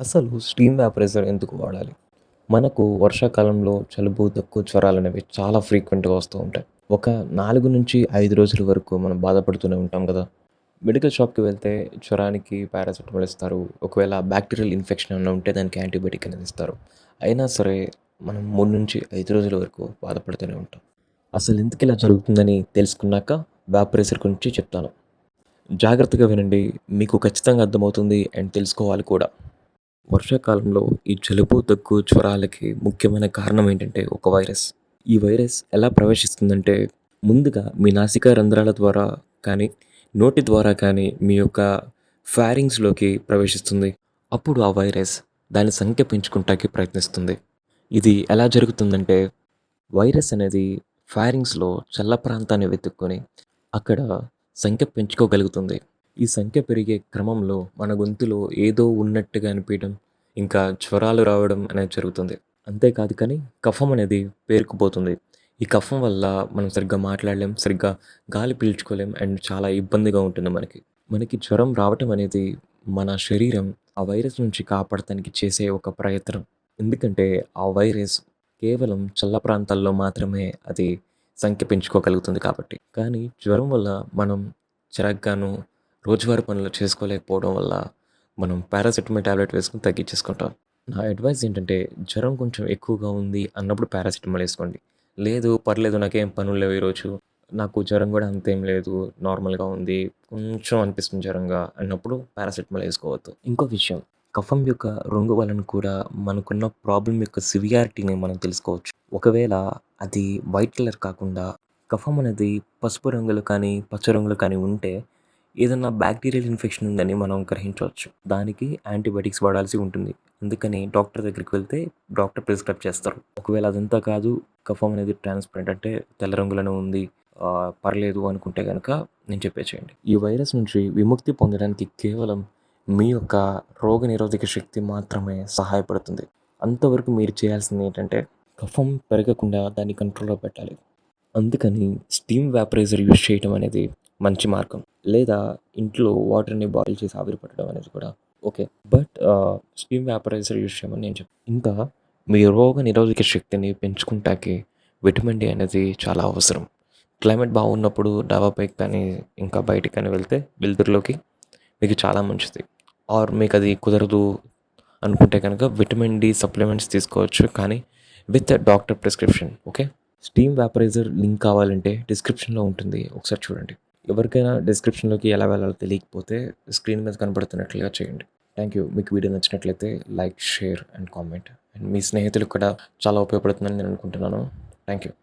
అసలు steam vaporiser ఎందుకు వాడాలి? మనకు వర్షాకాలంలో జలుబు దగ్గు జ్వరాలు అనేవి చాలా ఫ్రీక్వెంట్గా వస్తూ ఉంటాయి. ఒక నాలుగు నుంచి ఐదు రోజుల వరకు మనం బాధపడుతూనే ఉంటాం కదా? మెడికల్ షాప్కి వెళ్తే జ్వరానికి పారాసెటమాల్ ఇస్తారు. ఒకవేళ బ్యాక్టీరియల్ ఇన్ఫెక్షన్ ఏమైనా ఉంటే దానికి యాంటీబయాటిక్ అనేది ఇస్తారు. అయినా సరే మనం మూడు నుంచి ఐదు రోజుల వరకు బాధపడుతూనే ఉంటాం. అసలు ఎందుకు ఇలా జరుగుతుందని తెలుసుకున్నాక వ్యాపరైజర్ గురించి చెప్తాను. జాగ్రత్తగా వినండి. మీకు ఖచ్చితంగా అర్థమవుతుంది అండ్ తెలుసుకోవాలి కూడా. వర్షాకాలంలో ఈ జలుబు దగ్గు జ్వరాలకి ముఖ్యమైన కారణం ఏంటంటే ఒక వైరస్. ఈ వైరస్ ఎలా ప్రవేశిస్తుందంటే ముందుగా మీ నాసికా రంధ్రాల ద్వారా కానీ నోటి ద్వారా కానీ మీ యొక్క ఫ్యారింగ్స్లోకి ప్రవేశిస్తుంది. అప్పుడు ఆ వైరస్ దాని సంఖ్య పెంచుకుంటాకి ప్రయత్నిస్తుంది. ఇది ఎలా జరుగుతుందంటే వైరస్ అనేది ఫ్యారింగ్స్లో చల్ల ప్రాంతాన్ని వెతుక్కొని అక్కడ సంఖ్య పెంచుకోగలుగుతుంది. ఈ సంఖ్య పెరిగే క్రమంలో మన గొంతులో ఏదో ఉన్నట్టుగా అనిపించడం ఇంకా జ్వరాలు రావడం అనేది జరుగుతుంది. అంతేకాదు కానీ కఫం అనేది పేరుకుపోతుంది. ఈ కఫం వల్ల మనం సరిగ్గా మాట్లాడలేం సరిగ్గా గాలి పీల్చుకోలేం అండ్ చాలా ఇబ్బందిగా ఉంటుంది మనకి. మనకి జ్వరం రావటం అనేది మన శరీరం ఆ వైరస్ నుంచి కాపాడటానికి చేసే ఒక ప్రయత్నం. ఎందుకంటే ఆ వైరస్ కేవలం చల్ల ప్రాంతాల్లో మాత్రమే అది సంఖ్య పెంచుకోగలుగుతుంది కాబట్టి. కానీ జ్వరం వల్ల మనం చిరాగ్గాను రోజువారీ పనులు చేసుకోలేకపోవడం వల్ల మనం పారాసెటమాల్ టాబ్లెట్ వేసుకుని తగ్గించేసుకుంటాం. నా అడ్వైస్ ఏంటంటే జ్వరం కొంచెం ఎక్కువగా ఉంది అన్నప్పుడు పారాసెటమాల్ వేసుకోండి. లేదు పర్లేదు నాకేం పనులు లేవు ఈరోజు. నాకు జ్వరం కూడా అంతేం లేదు నార్మల్గా ఉంది కొంచెం అనిపిస్తుంది జ్వరంగా అన్నప్పుడు పారాసెటమాల్ వేసుకోవద్దు. ఇంకో విషయం కఫం యొక్క రంగు వలన కూడా మనకున్న ప్రాబ్లం యొక్క సివియారిటీని మనం తెలుసుకోవచ్చు. ఒకవేళ అది వైట్ కలర్ కాకుండా కఫం అనేది పసుపు రంగులు కానీ పచ్చ రంగులు కానీ ఉంటే ఏదన్నా బ్యాక్టీరియల్ ఇన్ఫెక్షన్ ఉందని మనం గ్రహించవచ్చు. దానికి యాంటీబయాటిక్స్ వాడాల్సి ఉంటుంది. అందుకని డాక్టర్ దగ్గరికి వెళ్తే డాక్టర్ ప్రిస్క్రైబ్ చేస్తారు. ఒకవేళ అదంతా కాదు కఫం అనేది ట్రాన్స్పరెంట్ అంటే తెల్ల రంగులోనే ఉంది పర్లేదు అనుకుంటే కనుక నేను చెప్పేసేయండి ఈ వైరస్ నుంచి విముక్తి పొందడానికి కేవలం మీ యొక్క రోగ నిరోధక శక్తి మాత్రమే సహాయపడుతుంది. అంతవరకు మీరు చేయాల్సింది ఏంటంటే కఫం పెరగకుండా దాన్ని కంట్రోల్లో పెట్టాలి. అందుకని స్టీమ్ వ్యాపరైజర్ యూజ్ చేయడం అనేది మంచి మార్గం. లేదా ఇంట్లో వాటర్ని బాయిల్ చేసి ఆవిరి పట్టడం అనేది కూడా okay. But steam vaporiser use చేయమని నేను చెప్పాను ఇంకా మీ రోగ నిరోధక శక్తిని పెంచుకుంటాకి విటమిన్ డి అనేది చాలా అవసరం. క్లైమేట్ బాగున్నప్పుడు డాబాపైకి కానీ ఇంకా బయటికి కానీ వెళ్తే వెలుతురులోకి మీకు చాలా మంచిది. ఆర్ మీకు అది కుదరదు అనుకుంటే కనుక విటమిన్ డి సప్లిమెంట్స్ తీసుకోవచ్చు కానీ with doctor prescription okay? Steam vaporiser link కావాలంటే డిస్క్రిప్షన్లో ఉంటుంది. ఒకసారి చూడండి. ఎవరికైనా డిస్క్రిప్షన్లోకి ఎలా వెళ్ళాలో తెలియకపోతే స్క్రీన్ మీద కనబడుతున్నట్లుగా చేయండి. థ్యాంక్ యూ మీకు వీడియో నచ్చినట్లయితే like share and comment and మీ స్నేహితులకు కూడా చాలా ఉపయోగపడుతుందని నేను అనుకుంటున్నాను. Thank you